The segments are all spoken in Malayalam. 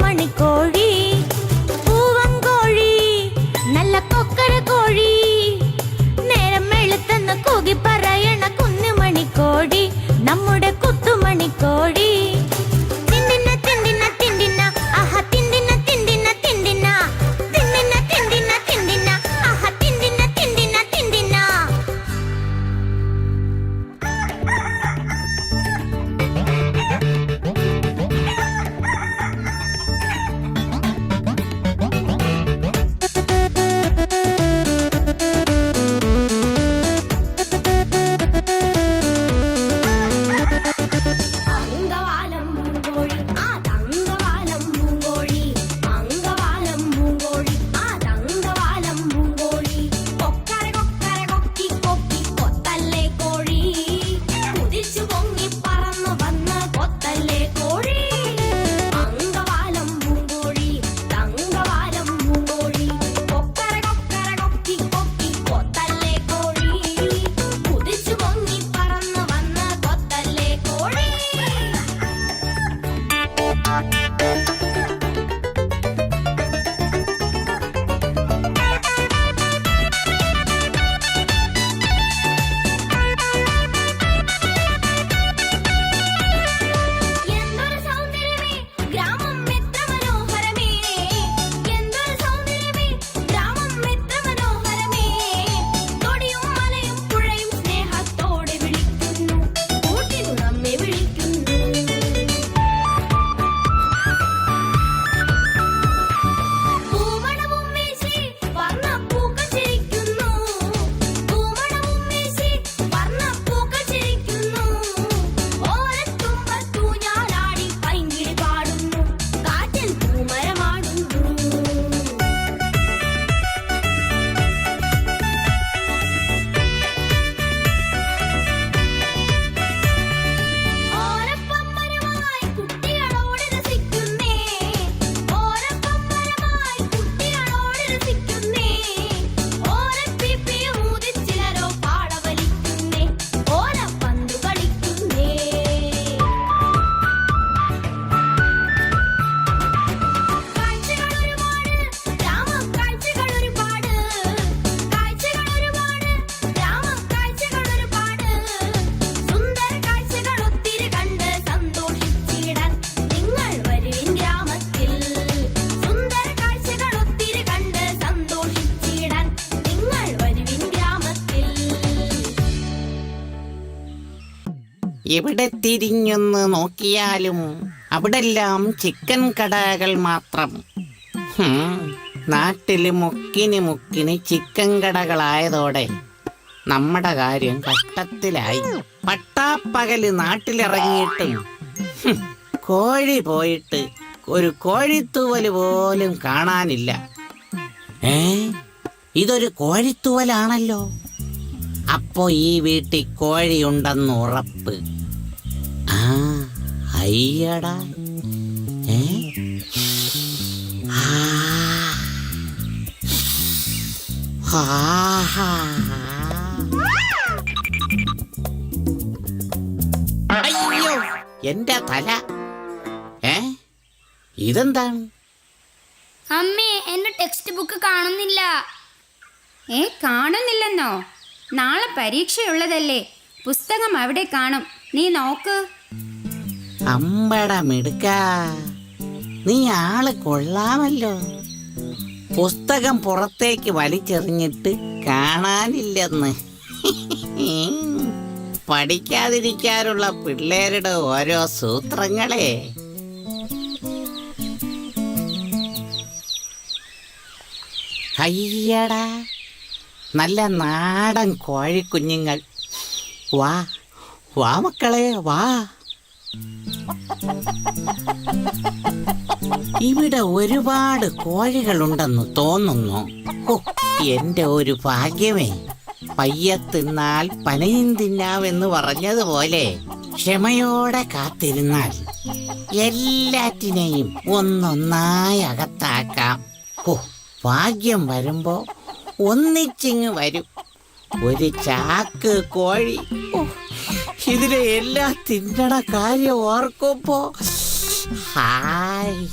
மணி கோழி എവിടെ തിരിഞ്ഞൊന്ന് നോക്കിയാലും അവിടെല്ലാം ചിക്കൻ കടകൾ മാത്രം. നാട്ടിൽ മുക്കിന് മുക്കിന് ചിക്കൻ കടകളായതോടെ നമ്മുടെ കാര്യം കഷ്ടത്തിലായി. പട്ടാപ്പകൽ നാട്ടിലിറങ്ങിയിട്ടും കോഴി പോയിട്ട് ഒരു കോഴിത്തൂവൽ പോലും കാണാനില്ല. ഏ ഇതൊരു കോഴിത്തൂവലാണല്ലോ. അപ്പോ ഈ വീട്ടിൽ കോഴിയുണ്ടെന്ന് ഉറപ്പ്. അയ്യടാ. ഏ? അയ്യോ എന്റെ തല. ഏ? ഇതെന്താണ്? അമ്മേ എന്റെ ടെക്സ്റ്റ് ബുക്ക് കാണുന്നില്ല. ഏ കാണുന്നില്ലെന്നോ? നാളെ പരീക്ഷയുള്ളതല്ലേ. പുസ്തകം അവിടെ കാണും. നീ നോക്ക്. അമ്പടമെടുക്ക നീ ആൾ കൊള്ളാമല്ലോ. പുസ്തകം പുറത്തേക്ക് വലിച്ചെറിഞ്ഞിട്ട് കാണാനില്ലെന്ന്. പഠിക്കാതിരിക്കാനുള്ള പിള്ളേരുടെ ഓരോ സൂത്രങ്ങളെ. അയ്യടാ നല്ല നാടൻ കോഴിക്കുഞ്ഞുങ്ങൾ. വാ വാ മക്കളെ വാ. ഇവിടെ ഒരുപാട് കോഴികളുണ്ടെന്ന് തോന്നുന്നു. എന്റെ ഒരു ഭാഗ്യമേ. പയ്യ തിന്നാൽ പനയും തിന്നാമെന്ന് പറഞ്ഞതുപോലെ ക്ഷമയോടെ കാത്തിരുന്നാൽ എല്ലാറ്റിനെയും ഒന്നൊന്നായി അകത്താക്കാം. ഹോ ഭാഗ്യം വരുമ്പോ ഒന്നിച്ചിങ് വരും. ഒരു ചാക്ക് കോഴി. ഇതിലെ എല്ലാം തിന്നണ കാര്യം ഓർക്കുമ്പോ ഹായ്.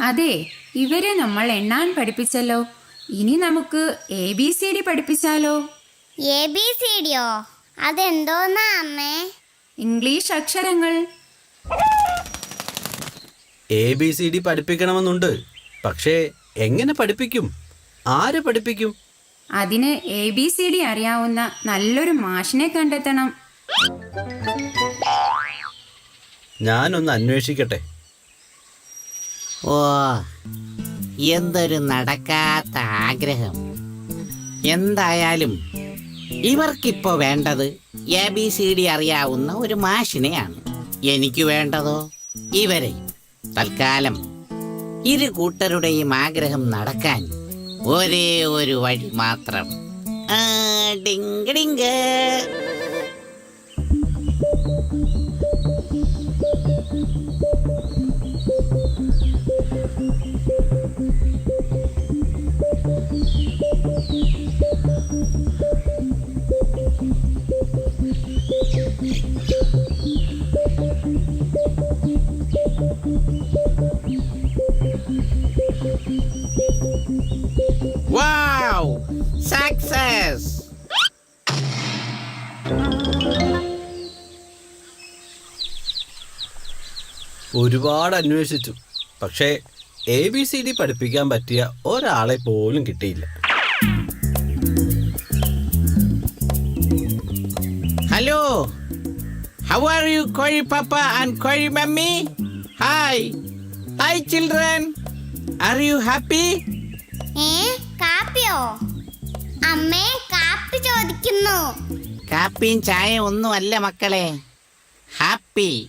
അതെ ഇവരെ നമ്മൾ എണ്ണാൻ പഠിപ്പിച്ചല്ലോ. ഇനി നമുക്ക് എ ബി സി ഡി പഠിപ്പിച്ചാലോ? എ ബി സി ഡിയോ അതെന്തോന്നാ അമ്മേ? ഇംഗ്ലീഷ് അക്ഷരങ്ങൾ. എ ബി സി ഡി പഠിപ്പിക്കണമെന്നുണ്ട്. പക്ഷേ എങ്ങനെ പഠിപ്പിക്കും? ആര് പഠിപ്പിക്കും? അതിന് എ ബി സി ഡി അറിയാവുന്ന നല്ലൊരു മാഷിനെ കണ്ടെത്തണം. ഞാനൊന്ന് അന്വേഷിക്കട്ടെ. ഓ എന്തൊരു നടക്കാത്ത ആഗ്രഹം. എന്തായാലും ഇവർക്കിപ്പോ വേണ്ടത് എ ബി സി ഡി അറിയാവുന്ന ഒരു മാഷിനെയാണ്. എനിക്ക് വേണ്ടതോ? ഇവരെ. തൽക്കാലം ഇരു കൂട്ടരുടെയും ആഗ്രഹം നടക്കാൻ ഒരേ ഒരു വഴി മാത്രം ഡിങ്ക് ഡിങ്ക്. Wow! Success! ഒരുപാട് അന്വേഷിച്ചു പക്ഷേ എ ബി സി ഡി പഠിപ്പിക്കാൻ പറ്റിയ ഒരാളെ പോലും കിട്ടിയില്ല Hello! How are you, Koi Papa and Koi Mummy? Hi! Hi, children! Are you happy? ഏ കാപ്പിയോ? അമ്മേ കാപ്പി ചോദിക്കുന്നു. കാപ്പിയും ചായയും ഒന്നുമല്ല മക്കളെ. ഹാപ്പി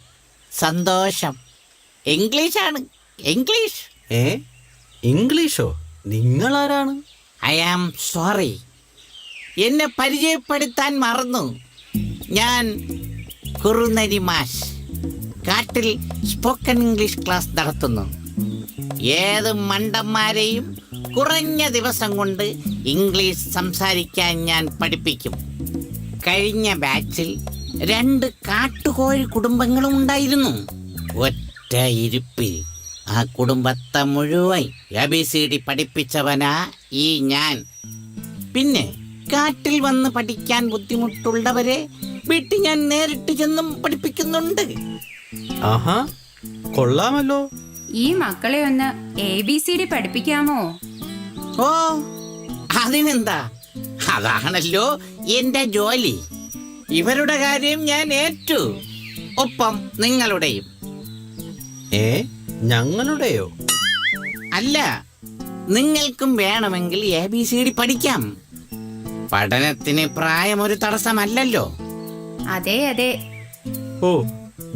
സന്തോഷം. ഇംഗ്ലീഷാണ്. ഇംഗ്ലീഷ്. ഏ ഇംഗ്ലീഷോ? നിങ്ങൾ ആരാണ് ഐ ആം സോറി. എന്നെ പരിചയപ്പെടുത്താൻ മറന്നു. ഞാൻ കുറുനരി മാഷ്. കാട്ടിൽ സ്പോക്കൺ ഇംഗ്ലീഷ് ക്ലാസ് നടത്തുന്നു. ഏത് മണ്ടന്മാരെയും കുറഞ്ഞ ദിവസം കൊണ്ട് ഇംഗ്ലീഷ് സംസാരിക്കാൻ ഞാൻ പഠിപ്പിക്കും. കഴിഞ്ഞ ബാച്ചിൽ രണ്ട് കാട്ടുകോഴി കുടുംബങ്ങളും ഉണ്ടായിരുന്നു. ഒറ്റ ഇരിപ്പിൽ. ആ കുടുംബത്തെ മുഴുവൻ എ ബി സി ഡി പഠിപ്പിച്ചവനാ ഈ ഞാൻ. പിന്നെ കാട്ടിൽ വന്ന് പഠിക്കാൻ ബുദ്ധിമുട്ടുള്ളവരെ വീട്ടിൽ ഞാൻ നേരിട്ട് ചെന്നും പഠിപ്പിക്കുന്നുണ്ട്. ആഹാ കൊള്ളാമല്ലോ. ഈ മക്കളെ ഒന്ന് എ ബി സി ഡി പഠിപ്പിക്കാമോ? ഓ അതിനെന്താ? അതാണല്ലോ എന്റെ ജോലി. ഇവരുടെ കാര്യം ഞാൻ ഏറ്റു. ഒപ്പം നിങ്ങളുടെയും. ഏ ഞങ്ങളുടെയോ? അല്ല നിങ്ങൾക്കും വേണമെങ്കിൽ എ ബി സി ഡി പഠിക്കാം. പഠനത്തിന് പ്രായം ഒരു തടസ്സമല്ലല്ലോ. അതെ അതെ. ഓ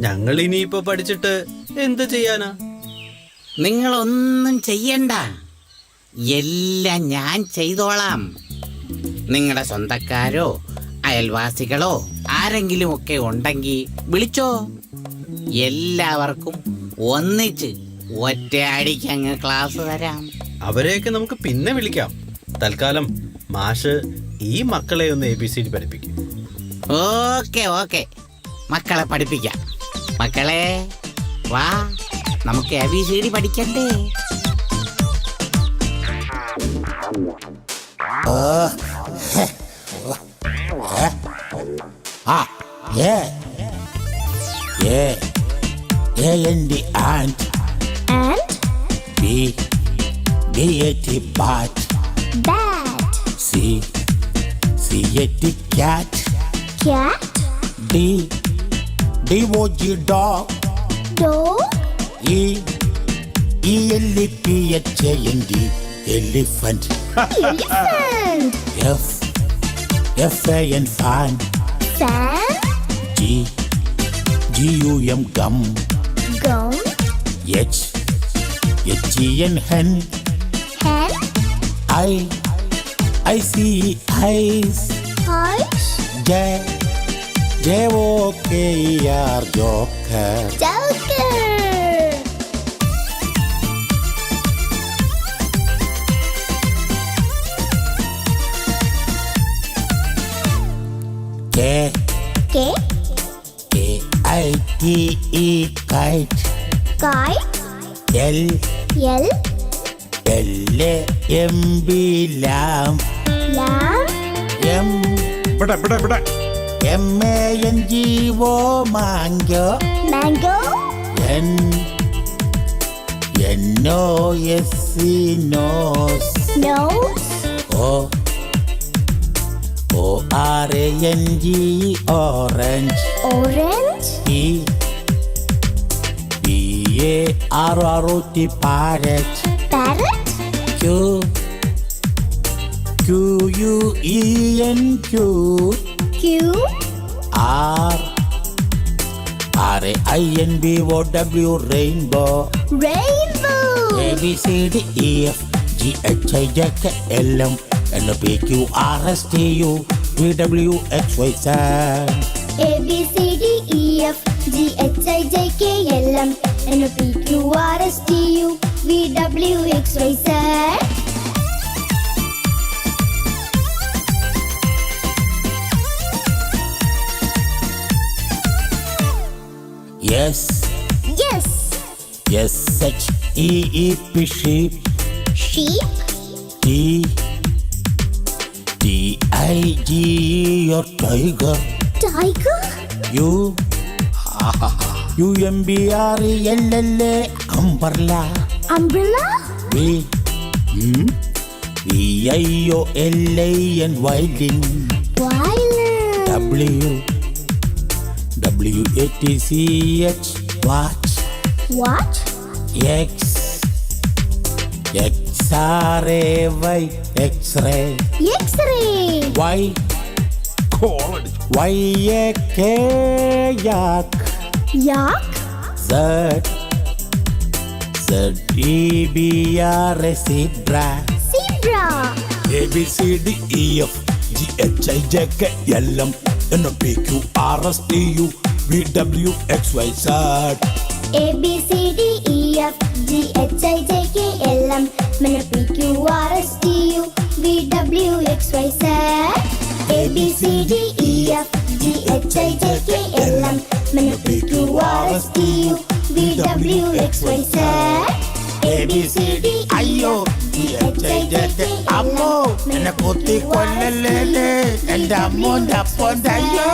ഞങ്ങൾ ഇനിയിപ്പോ പഠിച്ചിട്ട് എന്ത് ചെയ്യാനാ? നിങ്ങളൊന്നും ചെയ്യണ്ട. എല്ലാം ഞാൻ ചെയ്തോളാം. നിങ്ങളുടെ സ്വന്തക്കാരോ അയൽവാസികളോ ആരെങ്കിലും ഒക്കെ ഉണ്ടെങ്കിൽ വിളിച്ചോ. എല്ലാവർക്കും ഒന്നിച്ച് ഒറ്റയടിക്ക് അങ്ങ് ക്ലാസ് തരാം. അവരെയൊക്കെ നമുക്ക് പിന്നെ വിളിക്കാം. തൽക്കാലം മാഷ് ഈ മക്കളെ ഒന്ന് എ ബി സി ഡി പഠിപ്പിക്കും. Okay okay. മക്കളെ പഠിപ്പിക്കാം. മക്കളെ വാ. നമുക്ക് എ ബി സി ഡി പഠിക്കണ്ടേ Ah, yeah. Yeah. A in the ant. And B. B at the bat. bat. C. C at the cat. Cat. D. D was the dog. Dog. E E L P H N D elephant F F A N fan G G U M gum gum H H E N hen hen I I C ice ice J J O K E R Joker. Joker. K K. K I T E kite Kite. L L. L A M B lamb Lamb. M ഇവിടെ ഇവിടെ ഇവിടെ M A N G O mango Mango. N N O S C nose Nose. O O R A N G orange Orange. E P A R R O T parrot Parrot. Q Q U E N Q Q. R R A I N B O W rainbow Rainbow. A B C D E F G H I J K L M N O P Q R S T U V W X Y Z A B C D E F G H I J K L M N O P Q R S T U V W X Y Z. Yes Yes. S H E E P sheep Sheep. T I G E tiger Tiger. U U M B R E L L A umbrella Umbrella. V V I O L A N violin Violin. W W A T C H watch What? X X Y X-ray X-ray. Y Y A K yak Yak. Z Z E B R A zebra Zebra. A B C D E F G H I J K L M N O P Q R S T U V W X Y Z A B C D E F G H I J K L M N O P Q R S T U V W X Y Z. A B C D E F G H I J K L M O P Q R S T U V W X Y Z. A B C D I അയ്യോ G H I J K അമ്മോ എന്നെ കുത്തി കൊല്ലല്ലേ എന്റെ അമ്മോന്റെ അപ്പോന്റെ അയ്യോ